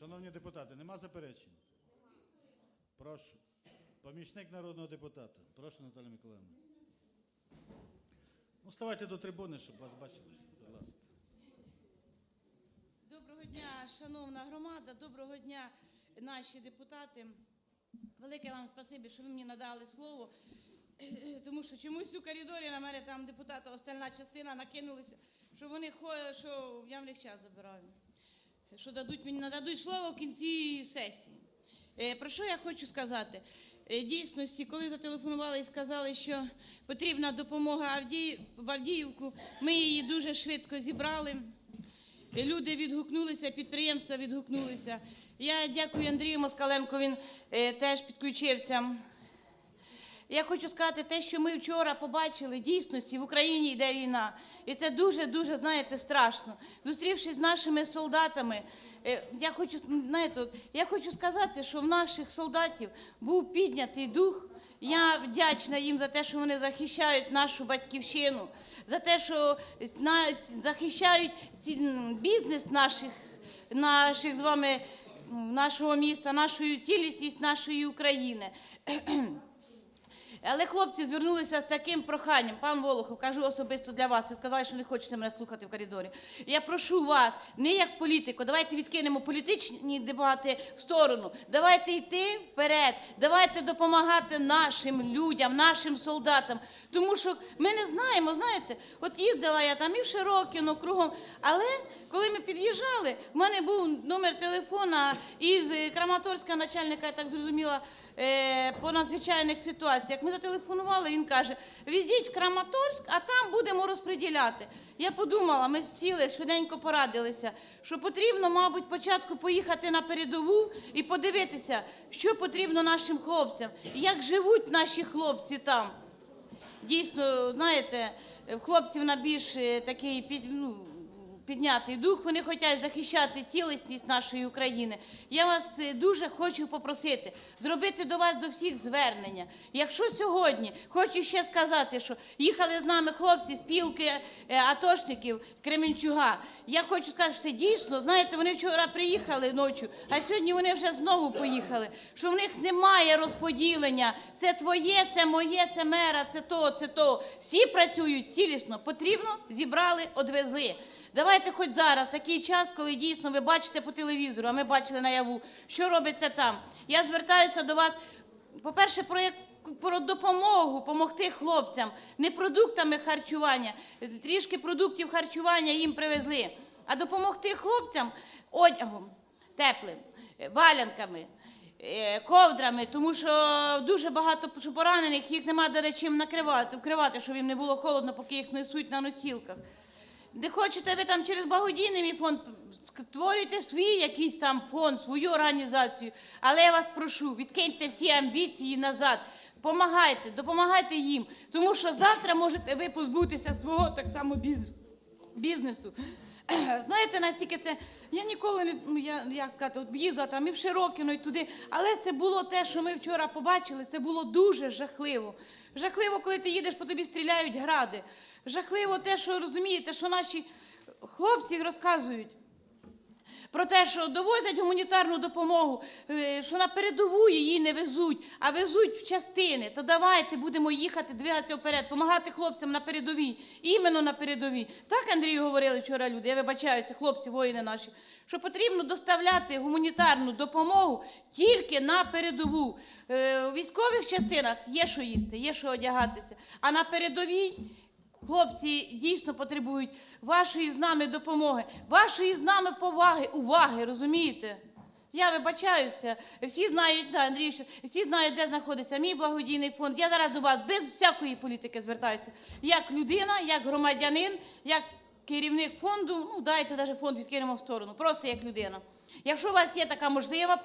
Шановні депутати, нема заперечень? Прошу. Помічник народного депутата. Прошу, Наталя Миколаївна. Ну, ставайте до трибуни, щоб вас бачили. Будь ласка. Доброго дня, шановна громада, доброго дня, наші депутати. Велике вам спасибі, що ви мені надали слово. Тому що чомусь у коридорі на мене там депутата остальна частина накинулися, що вони хо- що я в них час забираю. Що дадуть мені нададуть слово в кінці сесії. Е, Про що я хочу сказати? Е, Дійсності, коли зателефонували і сказали, що потрібна допомога в Авдіївку, ми її дуже швидко зібрали. Люди відгукнулися, підприємства відгукнулися. Я дякую Андрію Москаленко, він е, теж підключився. Я хочу сказати те, що ми вчора побачили дійсності в Україні йде війна. І це дуже-дуже, знаєте, страшно. Зустрівшись з нашими солдатами, е, я хочу, знаєте, я хочу сказати, що в наших солдатів був піднятий дух. Я вдячна їм за те, що вони захищають нашу батьківщину, за те, що захищають бізнес наших, наших з вами, нашого міста, нашу цілісність нашої України. Але хлопці звернулися з таким проханням. Пан Волохов, кажу особисто для вас. Ви сказали, що не хочете мене слухати в коридорі. Я прошу вас, не як політику, давайте відкинемо політичні дебати в сторону. Давайте йти вперед, давайте допомагати нашим людям, нашим солдатам. Тому що ми не знаємо, знаєте, от їздила я там і в Широкіно кругом, але коли ми під'їжджали, в мене був номер телефона із е, Краматорська начальника, я так зрозуміла, по надзвичайних ситуаціях. Ми зателефонували, він каже: візіть в Краматорськ, а там будемо розподіляти. Я подумала, ми сіли, швиденько порадилися, що потрібно, мабуть, спочатку поїхати на передову і подивитися, що потрібно нашим хлопцям, як живуть наші хлопці там. Дійсно, знаєте, хлопців на більш е, такий ну, піднятий дух, вони хочуть захищати цілісність нашої України. Я вас е, дуже хочу попросити зробити до вас до всіх звернення. Якщо сьогодні хочу ще сказати, що їхали з нами хлопці з пілки е, атошників Кременчуга. Я хочу сказати, що це дійсно, знаєте, вони вчора приїхали ночі, а сьогодні вони вже знову поїхали. Що в них немає розподілення. Це твоє, це моє, це мера, це то, це то. Всі працюють цілісно. Потрібно, зібрали, одвезли. Давайте хоч зараз, такий час, коли дійсно ви бачите по телевізору, а ми бачили наяву, що робиться там. Я звертаюся до вас, по-перше, про як про допомогу, допомогти хлопцям, не продуктами харчування, трішки продуктів харчування їм привезли, а допомогти хлопцям одягом теплим, валянками, е, ковдрами, тому що дуже багато поранених, їх нема де чим накривати, вкривати, щоб їм не було холодно, поки їх несуть на носілках. Де хочете ви там через благодійний фонд, створюйте свій якийсь там фонд, свою організацію. Але я вас прошу, відкиньте всі амбіції назад. Помагайте, допомагайте їм, тому що завтра можете ви позбутися свого так само бізнесу. Знаєте, наскільки це. Я ніколи не ну, я, як сказати, от їздила там і в Широкіно, і туди. Але це було те, що ми вчора побачили, це було дуже жахливо. Жахливо, коли ти їдеш, по тобі стріляють гради. Жахливо те, що розумієте, що наші хлопці розказують про те, що довозять гуманітарну допомогу, е, що на передову її не везуть, а везуть в частини. То давайте будемо їхати, двигатися вперед, допомагати хлопцям на передовій, іменно на передовій. Так, Андрію, говорили вчора люди, я вибачаюся, хлопці, воїни наші, що потрібно доставляти гуманітарну допомогу тільки на передову. Е, У військових частинах є що їсти, є що одягатися, а на передовій Хлопці дійсно потребують вашої з нами допомоги, вашої з нами поваги, уваги, розумієте? Я вибачаюся, всі знають, да, Андрій, всі знають, де знаходиться мій благодійний фонд. Я зараз до вас без всякої політики звертаюся. Як людина, як громадянин, як керівник фонду, ну дайте навіть фонд відкинемо в сторону, просто як людина. Якщо у вас є така можлива,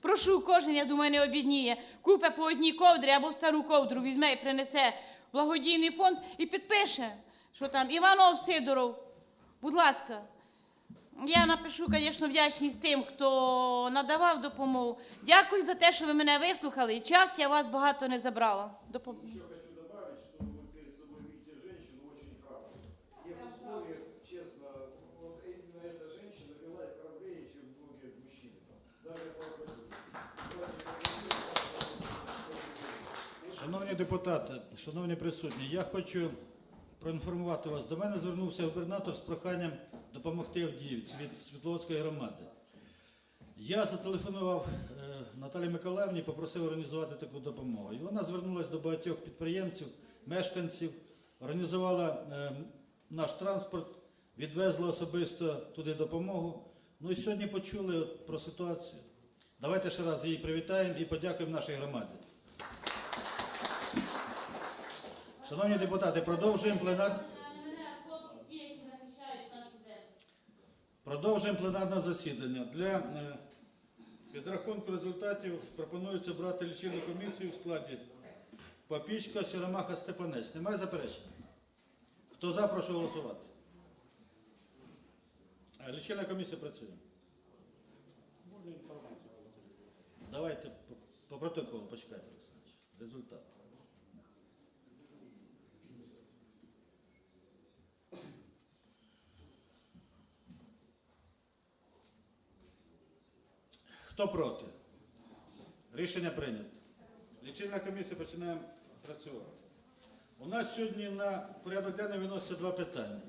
прошу, кожен, я думаю, не обідніє, купе по одній ковдрі або стару ковдру візьме і принесе благодійний фонд і підпише, що там Іванов Сидоров. Будь ласка. Я напишу, звісно, вдячність тим, хто надавав допомогу. Дякую за те, що ви мене вислухали. Час я вас багато не забрала. До депутати, шановні присутні, я хочу проінформувати вас. До мене звернувся губернатор з проханням допомогти Авдіївці від Світловодської громади. Я зателефонував е, Наталі Миколаївні попросив організувати таку допомогу. І вона звернулася до багатьох підприємців, мешканців, організувала е, наш транспорт, відвезла особисто туди допомогу. Ну і сьогодні почули про ситуацію. Давайте ще раз її привітаємо і подякуємо нашій громаді. Шановні депутати, продовжуємо пленар... продовжуємо пленарне засідання. Для е, підрахунку результатів пропонується брати лічильну комісію в складі Папічка, Сіромаха, Степанець. Немає заперечень? Хто за, прошу голосувати. Лічильна комісія працює. Давайте по, протоколу, почекайте, Олександрович. Результат. Хто проти? Рішення прийнято. Лічильна комісія починає працювати. У нас сьогодні на порядок денний виносяться два питання.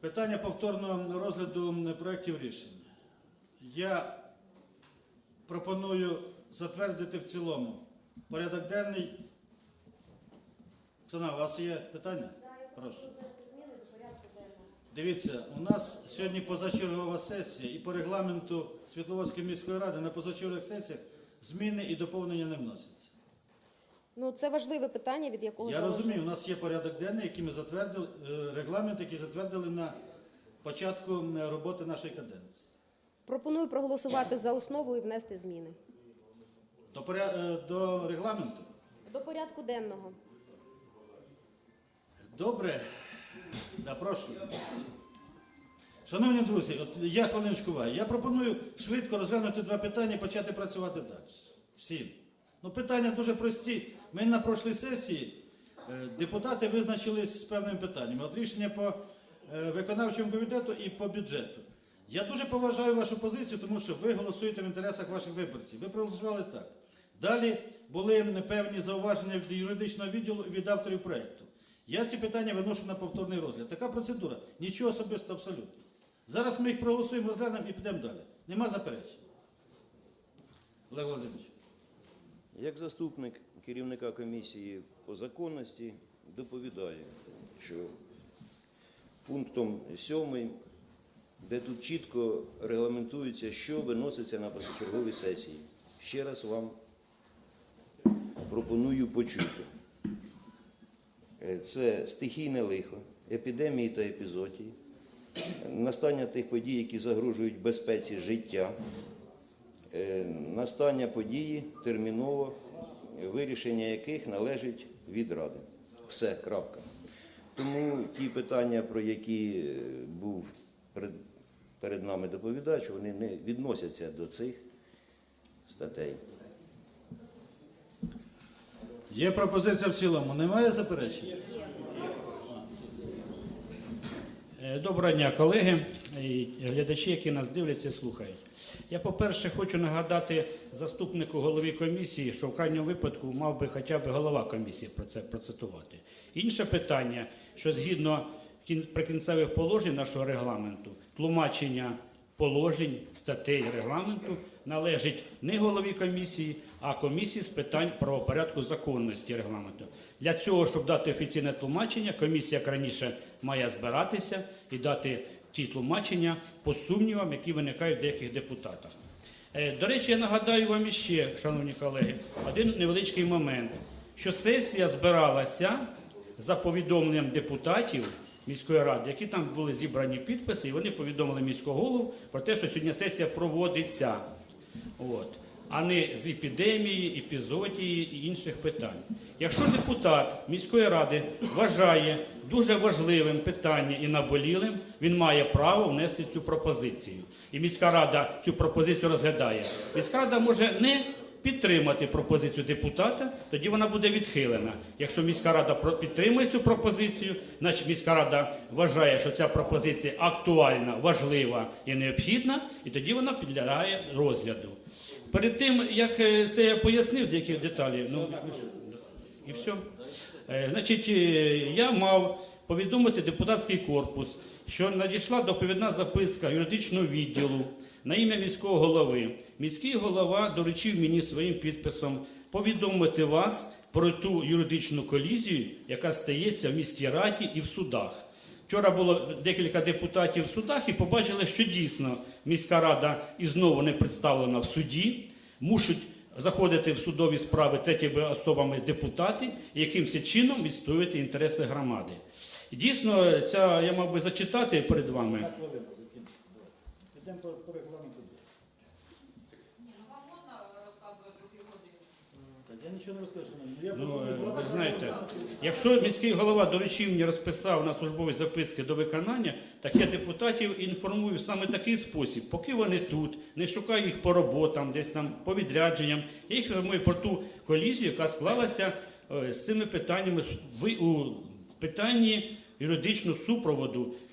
Питання повторного розгляду проєктів рішень. Я пропоную затвердити в цілому порядок денний. Оксана, у вас є питання? Прошу. Дивіться, у нас сьогодні позачергова сесія, і по регламенту Світловодської міської ради на позачергових сесіях зміни і доповнення не вносяться. Ну, це важливе питання, від якого Я залежить. розумію, у нас є порядок денний, який ми затвердили, е, регламент, який затвердили на початку м, роботи нашої каденції. Пропоную проголосувати за основу і внести зміни. До, поря- е, до регламенту? До порядку денного. Добре. Да, прошу. Шановні друзі, от я хвилиночку ваю. Я пропоную швидко розглянути два питання і почати працювати далі. Всім. Ну, питання дуже прості. Ми на прошлій сесії е, депутати визначились з певними питаннями. От рішення по е, виконавчому комітету і по бюджету. Я дуже поважаю вашу позицію, тому що ви голосуєте в інтересах ваших виборців. Ви проголосували так. Далі були певні зауваження від юридичного відділу від авторів проєкту. Я ці питання виношу на повторний розгляд. Така процедура. Нічого особистого абсолютно. Зараз ми їх проголосуємо, розглянемо і підемо далі. Нема заперечень. Олег Володимирович. Як заступник керівника комісії по законності доповідаю, що пунктом 7, де тут чітко регламентується, що виноситься на позачергові сесії. Ще раз вам пропоную почути. Е, Це стихійне лихо, епідемії та епізотії, настання тих подій, які загрожують безпеці життя, Е, настання події терміново, вирішення яких належить від ради. Все, крапка. Тому ті питання, про які е, був перед, перед нами доповідач, вони не відносяться до цих статей. Є пропозиція в цілому. Немає заперечень? Е, Доброго дня, колеги і глядачі, які нас дивляться і слухають. Я, по-перше, хочу нагадати заступнику голові комісії, що в крайньому випадку мав би хоча б голова комісії про це процитувати. Інше питання, що згідно кін- прикінцевих положень нашого регламенту, тлумачення положень статей регламенту належить не голові комісії, а комісії з питань правопорядку законності регламенту. Для цього, щоб дати офіційне тлумачення, комісія, як раніше, має збиратися і дати ті тлумачення по сумнівам, які виникають в деяких депутатах. Е, До речі, я нагадаю вам іще, шановні колеги, один невеличкий момент, що сесія збиралася за повідомленням депутатів міської ради, які там були зібрані підписи, і вони повідомили міського голову про те, що сьогодні сесія проводиться. От. А не з епідемії, епізодії і інших питань. Якщо депутат міської ради вважає дуже важливим питання і наболілим, він має право внести цю пропозицію. І міська рада цю пропозицію розглядає. Міська рада може не підтримати пропозицію депутата, тоді вона буде відхилена. Якщо міська рада підтримує цю пропозицію, значить міська рада вважає, що ця пропозиція актуальна, важлива і необхідна, і тоді вона підлягає розгляду. Перед тим, як е, це я пояснив деякі деталі, ну, І все. Значить, е, я мав повідомити депутатський корпус, що надійшла доповідна записка юридичного відділу на ім'я міського голови. Міський голова доручив мені своїм підписом повідомити вас про ту юридичну колізію, яка стається в міській раді і в судах. Вчора було декілька депутатів в судах і побачили, що дійсно міська рада і знову не представлена в суді, мушуть заходити в судові справи третіми особами депутати якимось чином відстоювати інтереси громади. Дійсно, ця я мав би зачитати перед вами. Йдемо по, по регламенту. Так я нічого не розкажу. шановні. Я Ну, е, ви знаєте, якщо міський голова доручив мені розписав на службові записки до виконання, так я депутатів інформую саме такий спосіб. Поки вони тут, не шукаю їх по роботам, десь там по відрядженням. Я їх інформую про ту колізію, яка склалася е, з цими питаннями в у питанні юридичного супроводу е,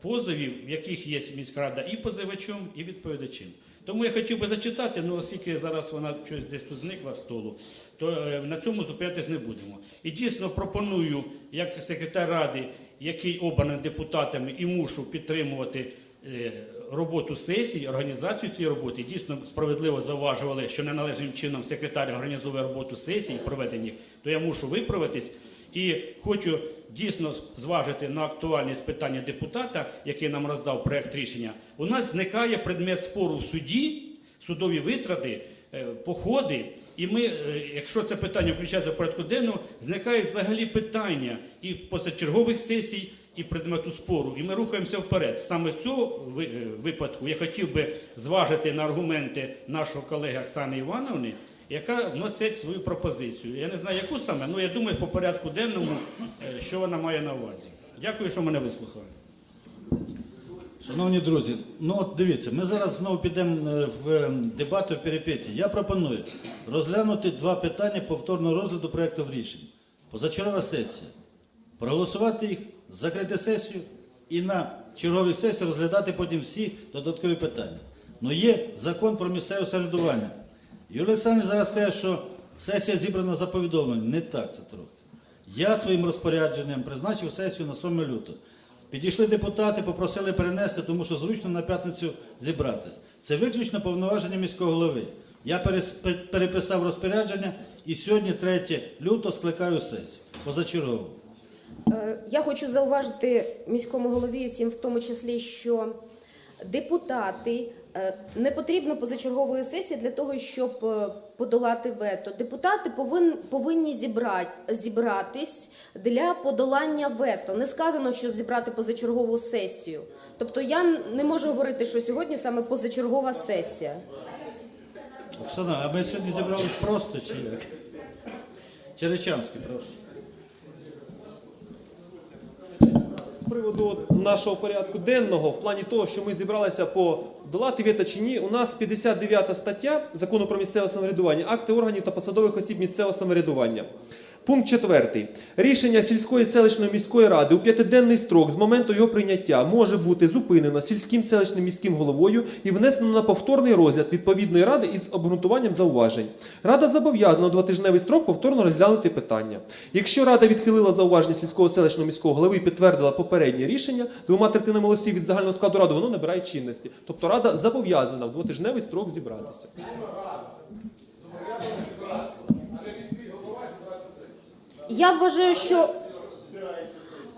позовів, в яких є міська рада і позивачом, і відповідачем. Тому я хотів би зачитати, ну оскільки зараз вона щось десь зникла з столу, то е, на цьому зупинятись не будемо. І дійсно пропоную, як секретар ради, який обраний депутатами, і мушу підтримувати е, роботу сесії, організацію цієї роботи. Дійсно справедливо зауважували, що неналежним чином секретар організовує роботу сесії, проведення то я мушу виправитись. І хочу дійсно зважити на актуальність питання депутата, який нам роздав проект рішення. У нас зникає предмет спору в суді, судові витрати, е, походи. І ми, е, якщо це питання включається в порядку денного, зникають взагалі питання і позачергових сесій, і предмету спору. І ми рухаємося вперед. Саме в ви- е, випадку я хотів би зважити на аргументи нашого колеги Оксани Івановни, яка вносить свою пропозицію. Я не знаю, яку саме, але я думаю, по порядку денному, е, що вона має на увазі. Дякую, що мене вислухали. Шановні друзі, ну от дивіться, ми зараз знову підемо е, в е, дебати в перепеті. Я пропоную розглянути два питання повторного розгляду проєктів рішень. Позачергова сесія. Проголосувати їх, закрити сесію і на черговій сесії розглядати потім всі додаткові питання. Ну є закон про місцеве самоврядування. Юрій Олександрович зараз каже, що сесія зібрана за повідомленням. Не так це трохи. Я своїм розпорядженням призначив сесію на 7 лютого. Підійшли депутати, попросили перенести, тому що зручно на п'ятницю зібратись. Це виключно повноваження міського голови. Я переписав розпорядження і сьогодні, 3 лютого, скликаю сесію позачергову. Е, Я хочу зауважити міському голові, всім в тому числі, що депутати не потрібно позачергової сесії для того, щоб е, подолати вето. Депутати повин, повинні зібрати, зібратись для подолання вето. Не сказано, що зібрати позачергову сесію. Тобто я не можу говорити, що сьогодні саме позачергова сесія. Оксана, а ми сьогодні зібрались просто чи як? Черечанський, прошу. Приводу нашого порядку денного, в плані того, що ми зібралися подолати вето чи ні, у нас 59 стаття закону про місцеве самоврядування, акти органів та посадових осіб місцевого самоврядування. Пункт 4. Рішення сільської селищної міської ради у п'ятиденний строк з моменту його прийняття може бути зупинено сільським селищним міським головою і внесено на повторний розгляд відповідної ради із обґрунтуванням зауважень. Рада зобов'язана у двотижневий строк повторно розглянути питання. Якщо рада відхилила зауваження сільського селищного міського голови і підтвердила попереднє рішення двома третинами голосів від загального складу ради, воно набирає чинності. Тобто рада зобов'язана в двотижневий строк зібратися. Я вважаю, що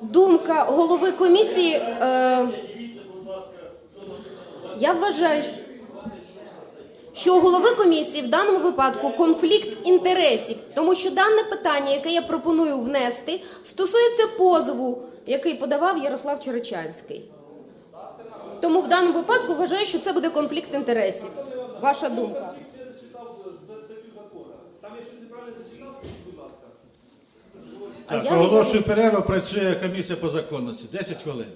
думка голови комісії. Е, я вважаю, що у голови комісії в даному випадку конфлікт інтересів, тому що дане питання, яке я пропоную внести, стосується позову, який подавав Ярослав Черечанський. Тому в даному випадку вважаю, що це буде конфлікт інтересів. Ваша думка. Так, оголошую перерву, працює комісія по законності. 10 хвилин.